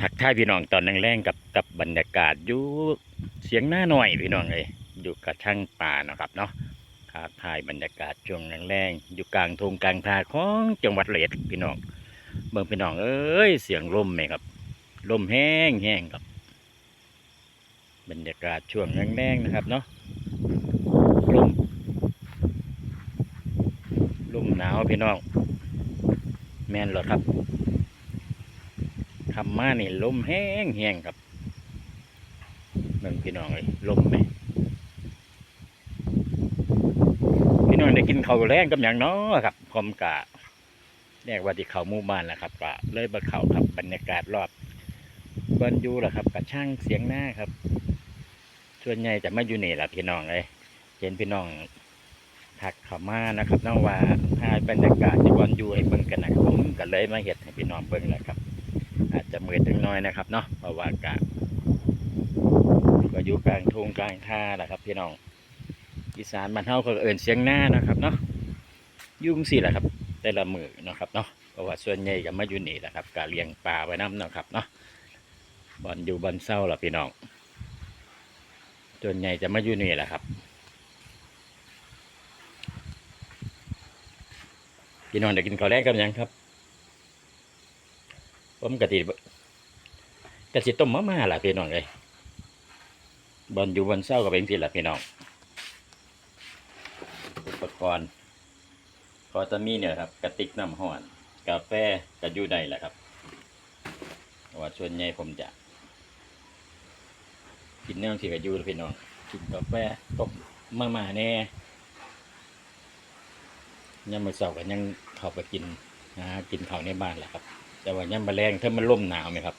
ทักทายพี่น้องตอนแรงๆกับกับบรรยากาศอยู่เสียงหน้าหน่อยพี่น้องเลยอยู่กับช่างป่าเนาะครับเนาะทักทายบรรยากาศช่วงแรงๆอยู่กลางทงกลางทาของจังหวัดเลยพี่น้องเบิ่งพี่น้องเอ้ยเสียงลมไหมครับลมแห้งแห้งครับ บรรยากาศช่วงแรงๆนะครับเนาะลมลมหนาวพี่น้อง แม่นหรอครับ คำมาเนี่ลมแห้งแห้งครับเบิ่งพี่น้องเลยลมไหมพี่น้องได้กินข้าวแรงกับอย่างน้อครับผมกะเรียกว่าที่เขาหมู่บ้านแหละครับกะเลยมาเขาครับบรรยากาศรอบบนอยู่แหละครับกะช่างเสียงหน้าครับส่วนใหญ่จะมาอยู่นี่แหละพี่น้องเลยเห็นพี่น้องทักเขามานะครับน้องว่าถ่ายบรรยากาศที่บอนอยู่ให้เบิ่งกันนะครับผมก็เลยมาเห็ดให้พี่น้องเบิ่งแหละครับ อาจจะมืดถึงน้อยนะครับเนาะเพราะว่ากาศก็อยู่กลางทุ่งกลางท่าแหละครับ พี่น้องอีสานบ้านเฮาก็เอิ้นเสียงหน้านะครับเนาะยุ่งสิแหละครับ แต่ละมือเนาะครับเนาะเพราะว่าส่วนใหญ่ก็มาอยู่นี่แหละครับกาเลี้ยงปลาไว้น้ำเนาะครับเนาะบอนอยู่บอนเศร้าล่ะพี่น้องส่วนใหญ่จะมาอยู่นี่แหละครับพี่น้องได้กินข้าวแรกกันยังครับ ผมกะติกะสิต้มมะม่าล่ะพี่น้องเลยบอลอยู่บนเศร้ากับเป็นสิล่ะพี่น้องอุปกรณ์ก็จะมีเนี่ยครับกระติกน้ำห่อนกาแฟกระยูได้แหละครับว่าส่วนใหญ่ผมจะกินเนื่องที่กระยูพี่น้องกินกาแฟต้มมะม่าแน่ยังมือเสาร์กันยังเข้าไปกินนะกินข้าวในบ้านแหละครับ แต่ว่าย่ำมาแรงถ้ามันล่มหนาวไหมครับ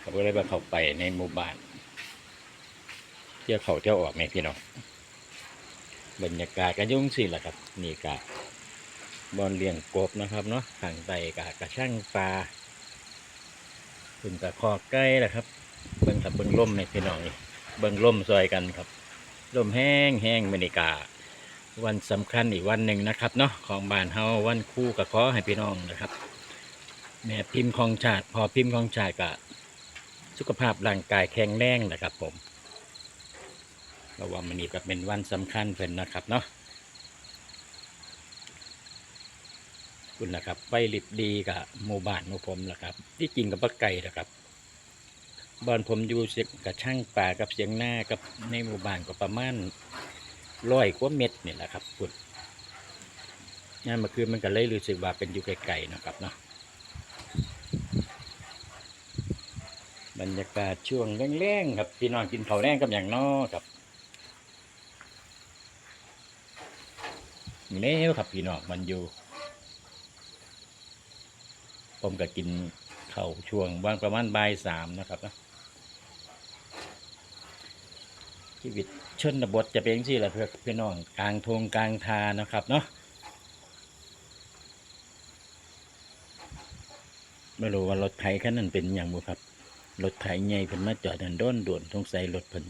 เขาก็เลยมาเข้าไปในหมู่บ้านเที่ยวเขาเที่ยวออกไหมพี่น้องบรรยากาศก็ยุ่งสิแหละครับ นี่กะบอลเลี้ยงกบนะครับเนาะห่างไตกะกระช่างปลาขึ้นกะคอใกล้แหละครับ เบิ่งครับเบิ่งล่มในพี่น้องเบิ่งล่มซอยกันครับล่มแห้งแห้งบรรยากาศวันสำคัญอีกวันหนึ่งนะครับเนาะของบ้านเฮาวันคู่กับขอให้พี่น้องนะครับ แม่พิมพ์ของชาติ พอพิมพ์ของชาติก็สุขภาพร่างกายแข็งแรงนะครับผมเพราะว่ามันนี่ก็เป็นวันสำคัญเพิ่นนะครับเนาะคุณนะครับไปลิบดีกับหมู่บ้านหมู่ผมนะครับ ที่จริงกับปะไก่นะครับบ้านผมอยู่เสียงกับช่างป่ากับเสียงหน้ากับในหมู่บ้านก็ประมาณร้อยกว่าเม็ดเนี่ยแหละครับคุณงานเมื่อคืนมันก็เลยรู้สึกว่าเป็นอยู่ไกลๆนะครับเนาะ บรรยากาศช่วงแรงๆครับพี่น้องกินข้าวแรงกับอย่างนอครับเล้วครับพี่น้องมันอยู่ ผมก็กินข้าวช่วงว่างประมาณบ่ายสามนะครับนะชีวิตชนบทจะเป็นสิแหละเพื่อพี่น้องกลางทงกลางทานะครับเนาะไม่รู้ว่ารถไถคันนั้นเป็นอย่างบุครับ รถไถใหญ่เพิ่นมาจอดนันด้นด่วนสงสัยรถเพิ่น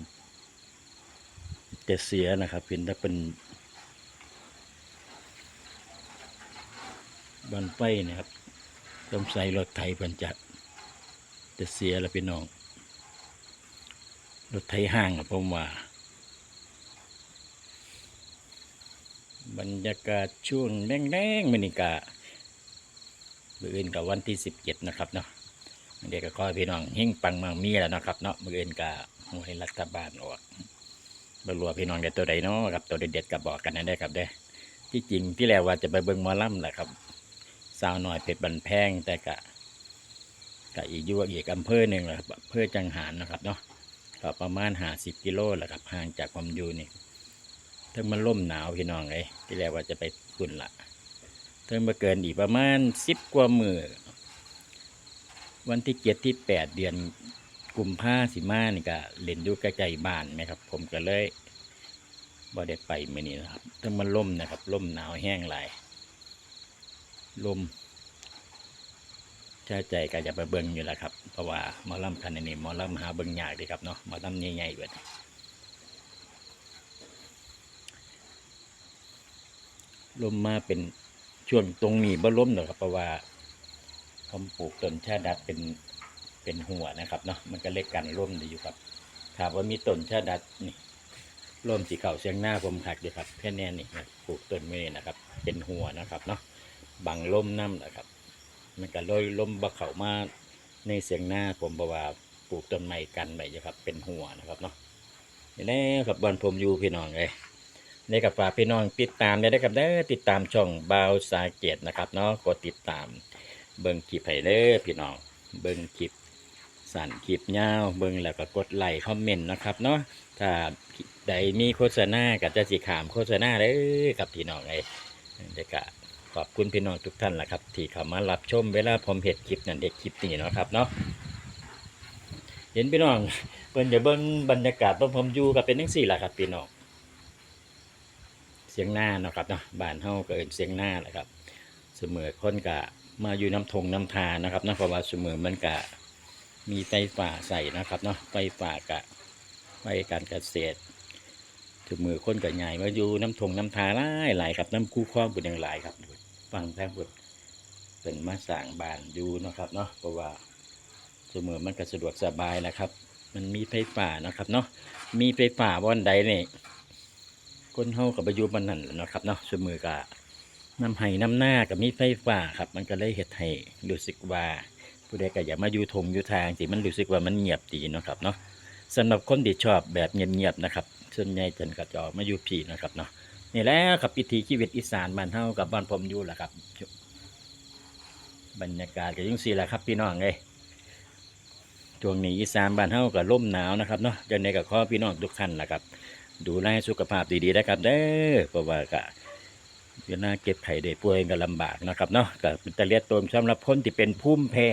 จะเสียนะครับเพิ่นถ้าเป็นบันไฟนะครับสงสัยรถไถเพิ่นจะจะเสียแล้วพี่น้องรถไถห้างผมว่าบรรยากาศช่วงแรงๆมินิกาบืออื่นกับวันที่สิบเจ็ดนะครับเนาะ เด็กก็ขอให้พี่น้องเฮงปังมังมีแล้วนะครับเนาะมืออื่นกะหวยรัฐบาลออกบรัวพี่น้องเด็ดตัวใดเนาะครับตัวเด็ดๆกับบอกกันนะได้ครับเด้ที่จริงที่แล้วว่าจะไปเบิ่งมอลำแหละครับสาวหน่อยเป็ดบันแพงแต่กะกะอีกอยวอีกอำเภอหนึ่งแหละครับอำเภอจังหารนะครับเนาะก็ประมาณห้าสิบกิโลแหละครับห่างจากความอยู่นี่ถึงมันล่มหนาวพี่น้องเลยที่แล้วว่าจะไปคุณละถึงมาเกินอีกประมาณสิบกว่ามือ วันที่เจ็ดที่แปดเดือนกุมภาสิมานี่ก็เล่นอยู่ใกล้ๆบ้านไหมครับ ผมก็เลยบ่ได้ไปมื่อนี้นะครับถ้ามันล่มนะครับล่มหนาวแห้งหลายลมชาใจก็จะไปเบิ่งอยู่แล้วครับเพราะว่าหมอลำคันนี้หมอลำหาเบิ่งยากดีครับเนาะหมอลำใหญ่ๆแบบนี้ลมมาเป็นช่วงตรงนี้บ่ล้มหรอกครับเพราะว่า ผมปลูกต้นชาดัดเป็นเป็นหัวนะครับเนาะมันก็เล็กกันร่มดีอยู่ครับถามว่ามีต้นชาดัดนี่ร่มสีเข่าเชียงหน้าผมหักดีครับแค่แน่นี่นะปลูกต้นไว้นี่นะครับ เป็นหัวนะครับเนาะบังร่มน้ำนะครับ มันก็ลอยลมบะเขามาในเสียงหน้าผมบอกว่าปลูกต้นไม้กันไว้อยู่ครับ เป็นหัวนะครับเนาะนี่แหละครับบอนผมอยู่พี่น้องเลยได้กับฝากพี่น้องติดตามได้ครับเด้ติดตามช่องบาวสาเกตนะครับเนาะกดติดตาม เบิ่งคลิปให้เด้อพี่น้องเบิ่งคลิปสั่นคลิปยาวเบิ่งแล้วก็กดไลค์คอมเมนต์นะครับเนาะถ้าใดมีโฆษณาก็จะสิขามโฆษณาเด้อกับพี่น้องไอ้เด็กะขอบคุณพี่น้องทุกท่านละครับที่เข้ามารับชมเวลาผมเห็ดคลิปนั่นเด็กคลิปนี้เนาะครับเนาะเห็นพี่น้องเพิ่นจะเบิ่งบรรยากาศตอนผมอยู่ก็เป็นจังซี่ละครับพี่น้องเสียงหน้าเนาะครับเนาะบ้านเฮาก็เอินเสียงหน้าแหละครับ เสมอคนกะ มาอยู่น้ำทงน้ำทานะครับนะเพราะว่าเสมอมันกะมีไฟฝ่าใส่นะครับเนาะไฟฝ่ากะไฟการเกษตรเสมอคนกะใหญ่มาอยู่น้ำทงน้ำทาหลายหลายครับน้ำคู่คล้องเป็นอย่างหลายครับฟังแท้บุดเป็นมาสร้างบานอยู่นะครับเนาะเพราะว่าเสมอมันก็สะดวกสบายนะครับ มันมีไฟฝ่านะครับเนาะมีไฟฝ่าวันใดเนี่ยคนเฮากับประยุบันนั่นแหละนะครับเนาะเสมอกะ น้ำไห้น้ำหน้ากับมีไฟฟ้าครับ มันก็เลยเฮ็ดให้รู้สึกว่าผู้ใดก็อย่ามาอยู่ทงอยู่ทางสิมันรู้สึกว่ามันเงียบดีเนาะครับเนาะสำหรับคนที่ชอบแบบเงียบๆนะครับส่วนใหญ่จนก็จะออกมาอยู่ผีนะครับเนาะนี่แหละครับพิธีชีวิตอีสานบ้านเฮากับบ้านผมอยู่แหละครับ บรรยากาศก็ยังสีแหละครับ พี่น้องเอ้ยช่วงนี้อีสานบ้านเฮาก็ร่มหนาวนะครับเนาะจังไดก็ขอพี่น้องทุกท่านล่ะครับ ดูแลสุขภาพดีๆนะครับ เด้อเพราะว่าก็ เวลาเก็บไข่ได้ป่วยก็ลำบากนะครับเนาะก็เป็นตะเลียดตนสำหรับคนที่เป็นภูมิแพ้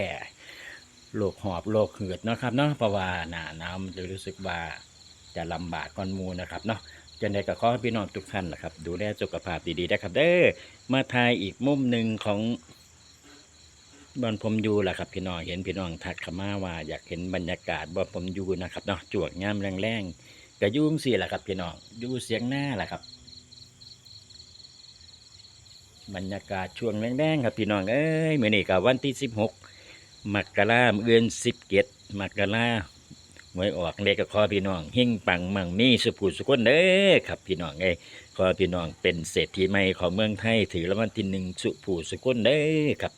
โรคหอบโรคเหือดนะครับเนาะเพราะว่าหน้านาวมันจะรู้สึกว่าจะลำบากก่อนมูนะครับเนาะจังใดก็ขอให้พี่น้องทุกท่านนะครับ ดูแลสุขภาพดีๆนะครับ เด้อมาทายอีกมุมหนึ่งของบอนผมอยู่แหละครับพี่น้องเห็นพี่น้องทักข้ามาว่าอยากเห็นบรรยากาศบอนผมอยู่นะครับเนาะจวกงามแรงๆก็อยุ่จั่งสี่แหละครับพี่น้องอยู่เสียงหน้าแหละครับ บรรยากาศช่วงแรงๆครับพี่น้องเอ้ยเมื่อนี้กับวันที่สิบหกมกราเอือนสิบเกตมกราหวยออกเลขกับคอพี่น้องหิ่งปังมังมีสุภูสุขนเด้อครับพี่น้องเอ้ยขอพี่น้องเป็นเศรษฐีใหม่ของเมืองไทยถือรางวัลที่หนึ่งสุภูสุขนเด้อครับ